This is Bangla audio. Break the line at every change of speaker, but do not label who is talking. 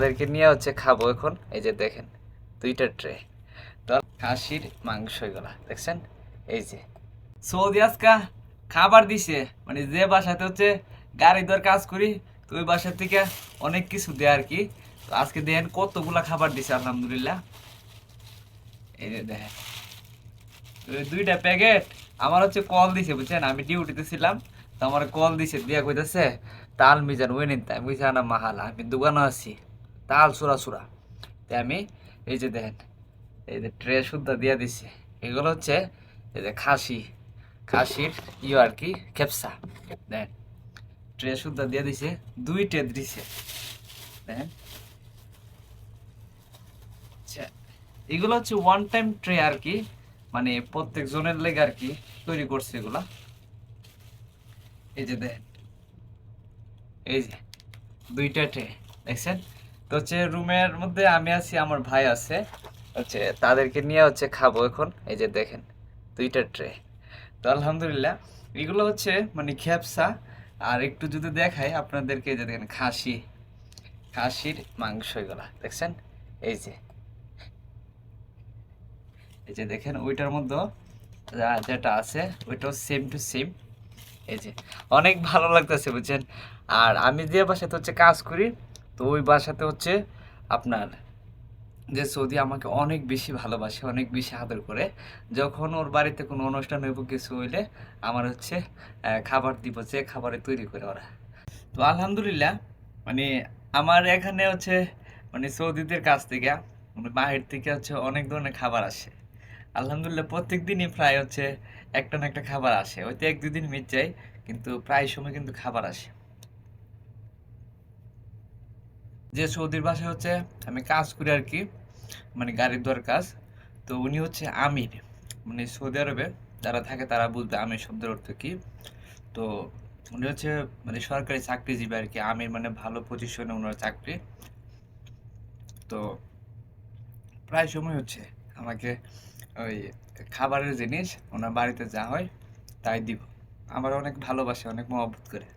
তাদেরকে নিয়ে হচ্ছে খাব এখন। এই যে দেখেন, দুইটা ট্রে তো খাসির মাংস এগুলা, দেখছেন? এই যে। সৌদি আজকা খাবার দিছে মানে যে বাসাতে হচ্ছে গাড়ি দর কাজ করি, তো ওই বাসা থেকে অনেক কিছু দেয় আর কি। তো আজকে দেখেন কতগুলা খাবার দিছে, আলহামদুলিল্লাহ। এই যে দেখেন। দুইটা প্যাকেট আমার হচ্ছে কল দিছে, বুঝছেন? আমি ডিউটিতে ছিলাম, তো আমার কল দিছে, দিয়া কইতাছে তাল মিজান ওই আমি কইছি না মাহালা, আমি দোকানে আছি। তাল সুরা সুরা। তাই আমি এই যে দেখেন, এই যে ট্রে শুদ্ধ দিয়া দিছে। এগুলো হচ্ছে এই যে খাসি, খাসির ইয়ে আর কি, খেপসা। দেখেন, ট্রে শুদ্ধ দিয়ে দিছে, দুই ট্রে দিছে। দেখেন আচ্ছা এগুলো হচ্ছে ওয়ান টাইম ট্রে আর কি মানে প্রত্যেক জনের লেগে আর কি তৈরি করছে এগুলা। এই যে দেখেন, এই যে দুইটা ট্রে, দেখছেন? তো হচ্ছে রুমের মধ্যে আমি আছি, আমার ভাই আছে। হচ্ছে তাদেরকে নিয়ে হচ্ছে খাব এখন। এই যে দেখেন, দুইটা ট্রে তো আলহামদুলিল্লাহ, এগুলো হচ্ছে মানে খেপসা আর একটু যদি দেখাই আপনাদেরকে যে দেখেন, খাসি। খাসির মাংস এগুলা, দেখছেন? এই যে। এই যে দেখেন, ওইটার মধ্যে যেটা আছে, ওইটাও সেম টু সেম এই যে, অনেক ভালো লাগতেছে, বুঝছেন? আর আমি যে বাসাতে হচ্ছে কাজ করি তো ওই বাসাতে হচ্ছে আপনার যে সৌদি আমাকে অনেক বেশি ভালোবাসে, অনেক বেশি আদর করে। যখন ওর বাড়িতে কোনো অনুষ্ঠান হইব, কিছু হইলে আমার হচ্ছে খাবার দিব, যে খাবারে তৈরি করে ওরা। তো আলহামদুলিল্লাহ মানে আমার এখানে হচ্ছে মানে সৌদিদের কাছ থেকে মানে বাহির থেকে হচ্ছে অনেক ধরনের খাবার আসে। আলহামদুলিল্লাহ, প্রত্যেক দিনই প্রায় হচ্ছে একটা না একটা খাবার আসে। হয়তো এক দুদিন মিট যায়, কিন্তু প্রায় সময় কিন্তু খাবার আসে। যে সৌদির ভাষায় হচ্ছে, আমি কাজ করি আর কি মানে গাড়ির দর কাজ, তো উনি হচ্ছে আমির মানে সৌদি আরবে, যারা থাকে তারা বুঝবে আমির শব্দের অর্থ কি। তো উনি হচ্ছে মানে সরকারি চাকরিজীবী আর কি, আমির মানে ভালো পজিশনে ওনার চাকরি। তো প্রায় সময় হচ্ছে আমাকে ওই খাবারের জিনিস ওনার বাড়িতে যা হয় তাই দিব। আমার অনেক ভালোবাসে, অনেক মহব্বত করে।